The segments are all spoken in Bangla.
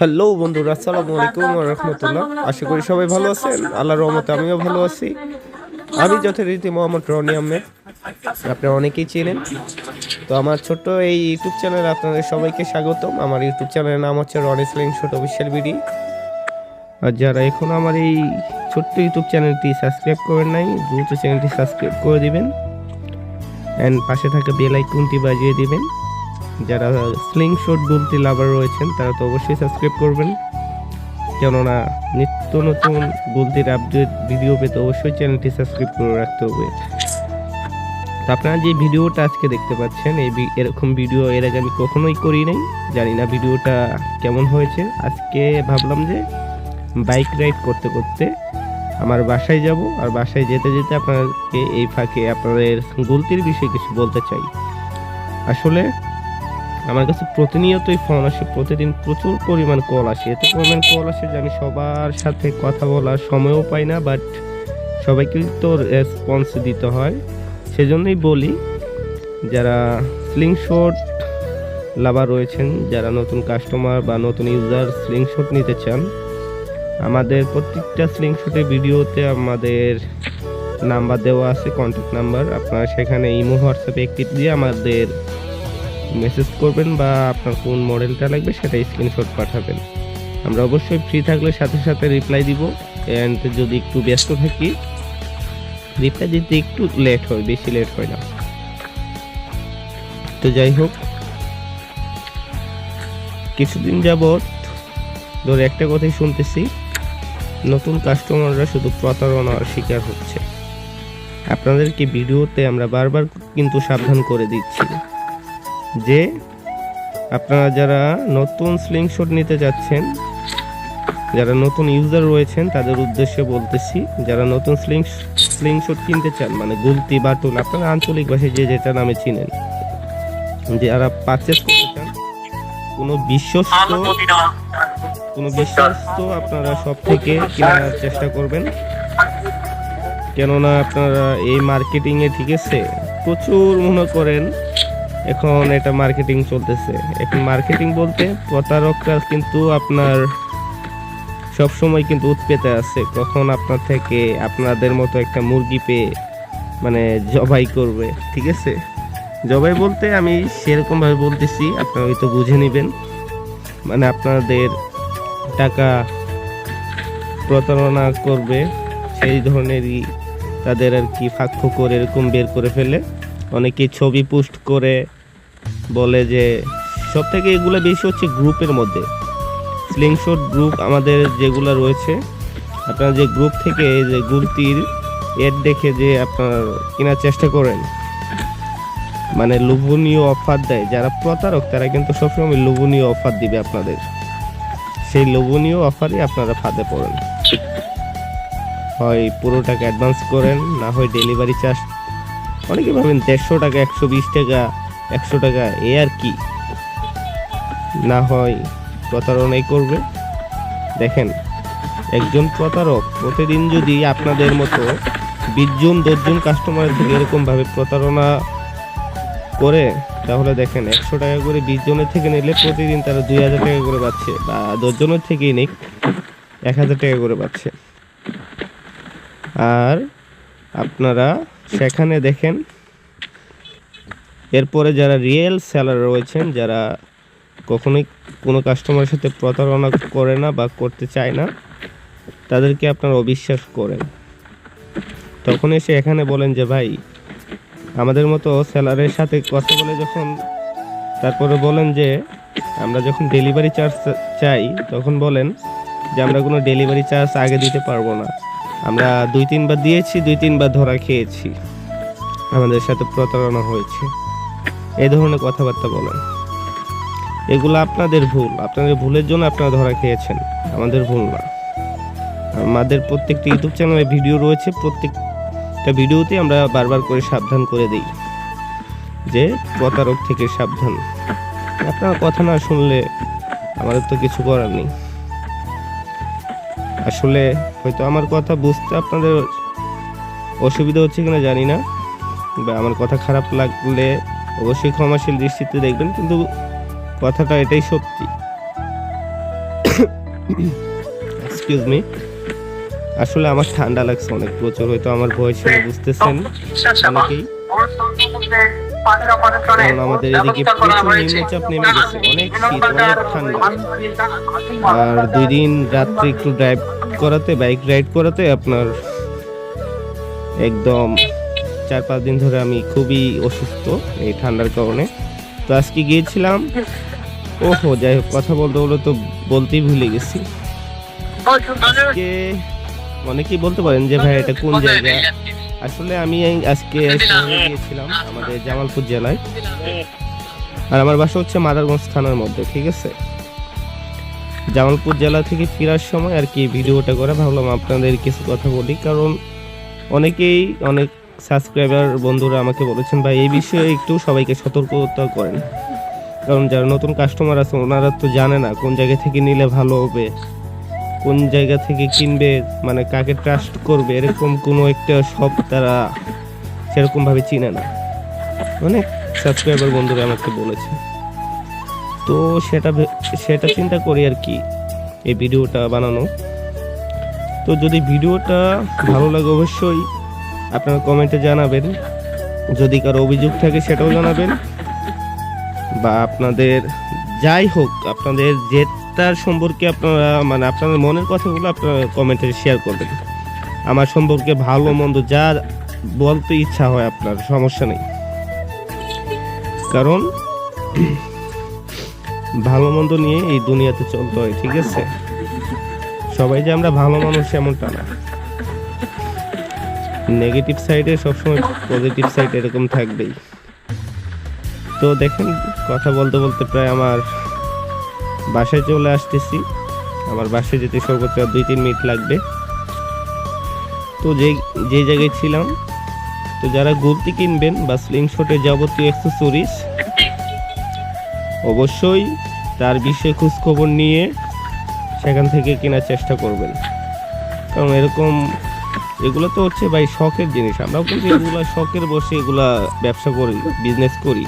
হ্যালো বন্ধুরা আসসালামু আলাইকুম রহমতুল্লাহ আশা করি সবাই ভালো আছেন। আল্লাহর রহমতে আমিও ভালো আছি। আমি যথারীতি মোহাম্মদ রনি আহমেদ। আপনারা অনেকেই চেনেন। তো আমার ছোট্ট এই ইউটিউব চ্যানেলে আপনাদের সবাইকে স্বাগতম। আমার ইউটিউব চ্যানেলের নাম হচ্ছে রনি স্লিং ছোট অফিসিয়াল বিডি। আর যারা এখন আমার এই ছোট্ট ইউটিউব চ্যানেলটি সাবস্ক্রাইব করেন নাই দ্রুত চ্যানেলটি সাবস্ক্রাইব করে দিবেন। অ্যান্ড পাশে থাকা বেল আইকনটি বাজিয়ে দিবেন। যারা স্লিং শট গুলতি লাভার রয়েছেন, তারা তো অবশ্যই সাবস্ক্রাইব করবেন। কেননা নিত্য নতুন গুলতির আপডেট ভিডিও পেতে অবশ্যই চ্যানেলটি সাবস্ক্রাইব করে রাখতে হবে। তো আপনারা যে ভিডিওটা আজকে দেখতে পাচ্ছেন, এই এরকম ভিডিও এর আগে আমি কখনোই করি নাই। জানি না ভিডিওটা কেমন হয়েছে। আজকে ভাবলাম যে বাইক রাইড করতে করতে আমার বাসায় যাব, আর বাসায় যেতে যেতে আপনাদেরকে এই ফাঁকে আপনাদের গুলতির বিষয়ে কিছু বলতে চাই। আসলে আমার কাছে প্রতিনিয়তই ফোন আসে, প্রতিদিন প্রচুর পরিমাণ কল আসে। এত পরিমাণ কল আসে যে আমি সবার সাথে কথা বলার সময়ও পাই না বাট সবাইকে তো রেসপন্স দিতে হয়। সেজন্যই বলি, যারা স্লিং শট লাভার রয়েছেন, যারা নতুন কাস্টমার বা নতুন ইউজার স্লিং শট নিতে চান, আমাদের প্রত্যেকটা স্লিং শটের ভিডিওতে আমাদের নাম্বার দেওয়া আছে কন্ট্যাক্ট নাম্বার আপনারা সেখানে ইমো, হোয়াটসঅ্যাপে একটি দিয়ে আমাদের মেসেজ করবেন বা আপনার কোন মডেলটা লাগবে সেটা স্ক্রিনশট পাঠাবেন। আমরা অবশ্যই ফ্রি থাকলে সাথে সাথে রিপ্লাই দিব অ্যান্ড যদি একটু ব্যস্ত থাকি রিপ্লাই দিতে একটু লেট হয়, বেশি লেট হয় না। তো যাই হোক, কিছুদিন যাবৎ ধরে একটা কথাই শুনতেছি, নতুন কাস্টমাররা শুধু প্রতারণার শিকার হচ্ছে। আপনাদেরকে ভিডিওতে আমরা বারবার কিন্তু সাবধান করে দিচ্ছি। যে আপনারা যারা নতুন স্লিং শট নিতে যাচ্ছেন, যারা নতুন ইউজার রয়েছেন, তাদের উদ্দেশ্যে বলতেছি, যারা নতুন স্লিং স্লিং শট কিনতে চান মানে গুলতি, বাটুল, আপনারা আঞ্চলিক ভাষায় যে যেটা নামে চিনেন যারা পারচেস করতে চান, কোনো বিশ্বস্ত কোনো বিশ্বস্ত আপনারা সব থেকে কেনার চেষ্টা করবেন। কেননা আপনারা এই মার্কেটিংয়ে ঠিক আছে প্রচুর মনে করেন এখন এটা মার্কেটিং চলতেছে। এখন মার্কেটিং বলতে প্রতারকরা কিন্তু আপনার সব সময় কিন্তু উৎপেতে আছে। কখন আপনার থেকে আপনাদের মতো একটা মুরগি পেয়ে মানে জবাই করবে, ঠিক আছে? জবাই বলতে আমি সেরকমভাবে বলতেছি, আপনারা হয়তো বুঝে নেবেন। মানে আপনাদের টাকা প্রতারণা করবে, সেই ধরনেরই তাদের আর কি ফাঁক করে এরকম বের করে ফেলে। অনেকে ছবি পোস্ট করে বলে যে সব থেকে এগুলো বেশি হচ্ছে গ্রুপের মধ্যে। স্লিংশট গ্রুপ আমাদের যেগুলো রয়েছে, আপনারা যে গ্রুপ থেকে যে গুলতির এড দেখে যে আপনার কেনার চেষ্টা করেন মানে লোভনীয় অফার দেয়, যারা প্রতারক তারা কিন্তু সবসময় লোভনীয় অফার দিবে আপনাদের। সেই লোভনীয় অফারই আপনারা ফাঁদে পড়েন। হয় পুরো টাকা অ্যাডভান্স করেন, না হয় ডেলিভারি চার্জ অনেকে ভাবেন দেড়শো টাকা, একশো বিশ টাকা একশো টাকা, এ আর কি? না হয় প্রতারণাই করবে। দেখেন, একজন প্রতারক প্রতিদিন যদি আপনাদের মতো বিশজন, দশজন কাস্টমারের থেকে এরকমভাবে প্রতারণা করে, তাহলে দেখেন একশো টাকা করে বিশ জনের থেকে নিলে প্রতিদিন তারা দুই হাজার টাকা করে পাচ্ছে, বা দশজনের থেকেই নিক, এক হাজার টাকা করে পাচ্ছে। আর আপনারা সেখানে দেখেন এরপরে যারা রিয়েল সেলার রয়েছেন, যারা কখনোই কোনো কাস্টমারের সাথে প্রতারণা করে না বা করতে চায় না, তাদেরকে আপনারা অবিশ্বাস করেন। তখন এসে এখানে বলেন যে, ভাই, আমাদের মতো সেলারের সাথে কথা বলে যখন তারপরে বলেন যে, আমরা যখন ডেলিভারি চার্জ চাই, তখন বলেন যে, আমরা কোনো ডেলিভারি চার্জ আগে দিতে পারব না। আমরা দুই তিনবার দিয়েছি, দুই তিনবার ধরা খেয়েছি। আমাদের সাথে প্রতারণা হয়েছে। এই ধরনের কথাবার্তা বলেন। এগুলো আপনাদের ভুল। আপনাদের ভুলের জন্য আপনারা ধরা খেয়েছেন। আমাদের ভুল না। আমাদের প্রত্যেকটা ইউটিউব চ্যানেলে ভিডিও রয়েছে। প্রত্যেকটা ভিডিওতে আমরা বারবার করে সাবধান করে দিই যে প্রতারক থেকে সাবধান। আপনারা কথা না শুনলে আমাদের তো কিছু করার নেই। আসলে হয়তো আমার কথা বুঝতে আপনাদের অসুবিধা হচ্ছে কিনা জানি না, বা আমার কথা খারাপ লাগলে অবশ্যই ক্ষমাশীল দৃষ্টিতে দেখবেন, কিন্তু কথাটা এটাই সত্যি। এক্সকিউজ মি আসলে আমার ঠান্ডা লাগছে অনেক প্রচুর, হয়তো আমার ভয়েস শুনে বুঝতেছেন অনেকেই। কারণ আমাদের এদিকে প্রচুর নিম্নচাপ নেমে গেছে, অনেক শীত, অনেক ঠান্ডা। আর দুই দিন রাত্রে একটু ড্রাইভ করাতে বাইক রাইড করাতে আপনার একদম চার পাঁচ দিন ধরে আমি খুবই অসুস্থ এই ঠান্ডার কারণে। তো আজকে গিয়েছিলাম। ওহো, যাই হোক, কথা বলতে বলতে তো বলতেই ভুলে গেছি। আজকে অনেকেই বলতে পারেন যে ভাই, এটা কোন জায়গা? আসলে আমি আজকে গিয়েছিলাম, আমাদের জামালপুর জেলায়। আর আমার বাসা হচ্ছে মাদারগঞ্জ থানার মধ্যে, ঠিক আছে? জামালপুর জেলা থেকে ফেরার সময় আর কি ভিডিওটা করে, ভাবলাম আপনাদের কিছু কথা বলি। কারণ অনেকেই, অনেক সাবস্ক্রাইবার বন্ধুরা আমাকে বলেছেন, ভাই, এই বিষয়ে একটু সবাইকে সতর্কতা করেন। কারণ যারা নতুন কাস্টমার আছে, ওনারা তো জানে না কোন জায়গা থেকে নিলে ভালো হবে, কোন জায়গা থেকে কিনবে মানে কাকে ট্রাস্ট করবে, এরকম কোনো একটা শপ তারা সেরকমভাবে চিনে না। অনেক সাবস্ক্রাইবার বন্ধুরা আমাকে বলেছে। তো সেটা সেটা চিন্তা করি আর কি, এই ভিডিওটা বানানো। তো যদি ভিডিওটা ভালো লাগে অবশ্যই আপনারা কমেন্টে জানাবেন। যদি কারও অভিযোগ থাকে সেটাও জানাবেন। বা আপনাদের যাই হোক, আপনাদের যেটার সম্পর্কে আপনারা মানে আপনাদের মনের কথাগুলো আপনারা কমেন্টে শেয়ার করবেন। আমার সম্পর্কে ভালো মন্দ যা বলতে ইচ্ছা হয় আপনার, সমস্যা নেই। কারণ ভালো মন্দ নিয়ে এই দুনিয়াতে চলতে হয়, ঠিক আছে? সবাই যে আমরা ভালো মানুষ, এমনটা না। নেগেটিভ সাইডে সবসময় পজিটিভ সাইড এরকম থাকবেই। তো দেখেন, কথা বলতে বলতে প্রায় আমার বাসায় চলে আসতেছি। আমার বাসায় যেতে সর্বোচ্চ দুই, তিন মিনিট লাগবে। তো যে যে জায়গায় ছিলাম, তো যারা গুলতি কিনবেন বা স্লিং শটের যাবতীয় অ্যাক্সেসরিজ অবশ্যই তার বিষয়ে খোঁজ খবর নিয়ে সেখান থেকে কেনার চেষ্টা করবেন। কারণ এরকম এগুলো তো হচ্ছে ভাই শখের জিনিস। আমরাও কিন্তু এগুলো শখের বসে এগুলা ব্যবসা করি বিজনেস করি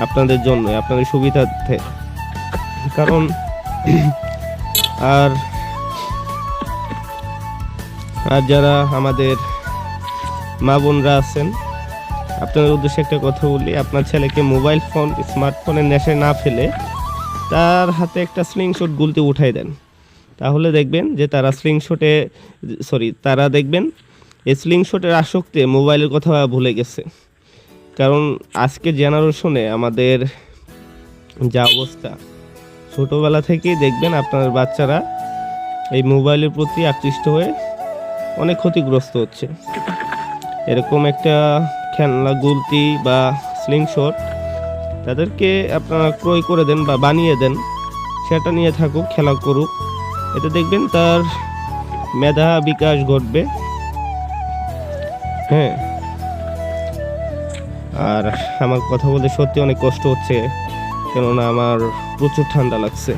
আপনাদের জন্য, আপনাদের সুবিধার্থে। কারণ আর আর যারা আমাদের মা বোনরা আছেন, আপনাদের উদ্দেশ্যে একটা কথা বলি, আপনার ছেলেকে মোবাইল ফোন স্মার্টফোনের নেশায় না ফেলে তার হাতে একটা স্লিংশট গুলতে উঠাই দেন। তাহলে দেখবেন যে তারা স্লিংশটে সরি তারা দেখবেন এই স্লিংশটের আসক্তে মোবাইলের কথা ভুলে গেছে। কারণ আজকে জেনারেশনে আমাদের যা অবস্থা, ছোটোবেলা থেকেই দেখবেন আপনার বাচ্চারা এই মোবাইলের প্রতি আকৃষ্ট হয়ে অনেক ক্ষতিগ্রস্ত হচ্ছে। এরকম একটা খেলনা, গুলতি বা স্লিংশট তাদেরকে আপনারা ক্রয় করে দেন বা বানিয়ে দেন, সেটা নিয়ে থাকুক, খেলা করুক। এতে দেখবেন তার মেধা বিকাশ ঘটবে। হ্যাঁ। আর আমার কথা বলতে সত্যি অনেক কষ্ট হচ্ছে, কেননা আমার প্রচুর ঠান্ডা লাগছে।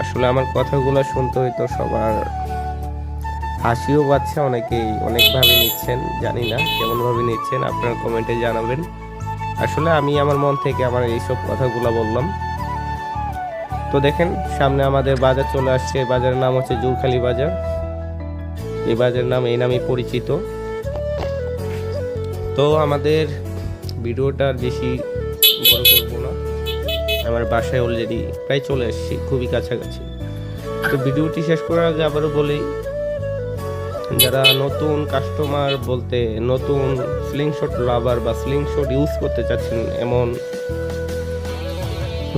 আসলে আমার কথাগুলো শুনতে হয়তো সবার হাসিও পাচ্ছে, অনেকেই অনেকভাবে নিচ্ছেন, জানি না কেমনভাবে নিচ্ছেন, আপনারা কমেন্টে জানাবেন। আসলে আমি আমার মন থেকে আমার এইসব কথাগুলো বললাম। তো দেখেন, সামনে আমাদের বাজার চলে আসছে। বাজারের নাম হচ্ছে জুরখালি বাজার। এই বাজারের নাম, এই নামই পরিচিত। তো আমাদের ভিডিওটা বেশি বড় করব না। আমার বাসায় অলরেডি প্রায় চলে আসছি, খুবই কাছাকাছি। তো ভিডিওটি শেষ করার আগে আবারও বলি, যারা নতুন কাস্টমার বলতে নতুন স্লিংশট লাভার বা স্লিংশট ইউজ করতে চাচ্ছেন, এমন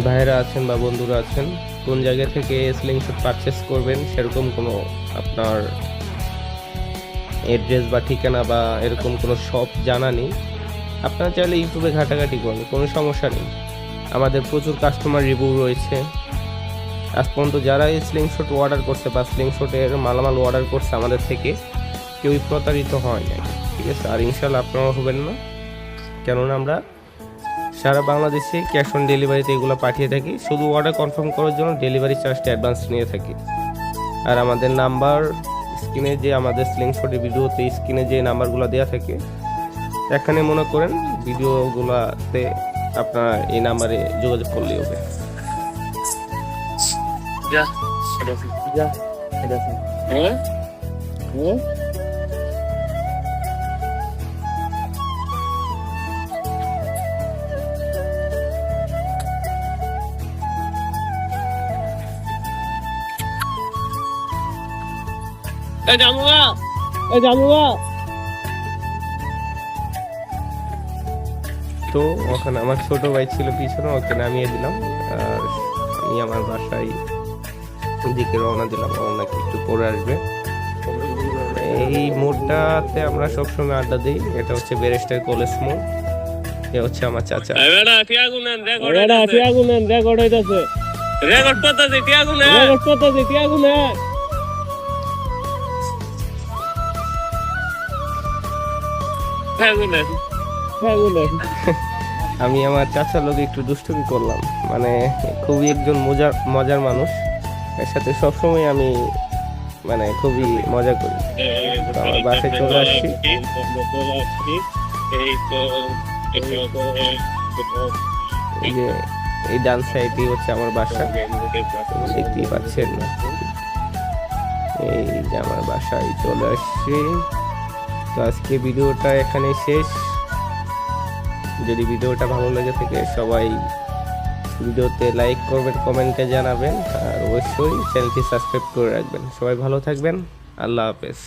ভাইয়েরা আছেন বা বন্ধুরা আছেন, কোন জায়গা থেকে স্লিংশট পারচেস করবেন সেরকম কোনো আপনার অ্যাড্রেস বা ঠিকানা বা এরকম কোনো শপ জানা নেই। আপনারা চাইলে ইউটিউবে ঘাটাঘাটি করুন, কোনো সমস্যা নেই। আমাদের প্রচুর কাস্টমার রিভিউ রয়েছে। আজ পর্যন্ত যারা এই স্লিংশট অর্ডার করছে বা স্লিংশটের মালামাল অর্ডার করছে আমাদের থেকে, কেউই প্রতারিত হয় না ঠিক আছে? আর ইনশাল্লাহ আপনারা হবেন না। কেননা আমরা সারা বাংলাদেশে ক্যাশ অন ডেলিভারিতে এগুলো পাঠিয়ে থাকি। শুধু অর্ডার কনফার্ম করার জন্য ডেলিভারি চার্জটা অ্যাডভান্স নিয়ে থাকি। আর আমাদের নাম্বার স্ক্রিনে যে আমাদের স্লিংশটের ভিডিওতে স্ক্রিনে যে নাম্বারগুলো দেওয়া থাকে, এখানে মনে করেন ভিডিওগুলোতে আপনার এই নাম্বারে যোগাযোগ করলেই হবে। যা এই এই তো ওখানে আমার ছোট ভাই ছিল পিছনে ওকে নামিয়ে দিলাম। আর আমি আমার বাসায় দিকে রওনা দিলাম রওনাকে একটু পরে আসবে। এই মোড়টাতে আমরা সবসময় আড্ডা দিই এটা হচ্ছে বেরেস্টার কলেজ মোড়। এ হচ্ছে আমার চাচা। রেকর্ড রেকর্ড রেকর্ড আমি আমার চাচার লোক একটু দুষ্টুমি করলাম। মানে খুবই একজন মজার মজার মানুষ। এর সাথে সবসময় আমি মানে খুবই মজা করি। তো আমার বাসায় চলে আসছি। এই যে এই ডান সাইডই হচ্ছে আমার বাসা। দেখতেই পাচ্ছেন। এই যে আমার বাসায় চলে আসছি। তো আজকে ভিডিওটা এখানে শেষ। যদি ভিডিওটা ভালো লেগে থাকে সবাই ভিডিওতে লাইক করবেন, কমেন্টে জানাবেন, আর অবশ্যই চ্যানেলটি সাবস্ক্রাইব করে রাখবেন। সবাই ভালো থাকবেন, আল্লাহ হাফেজ।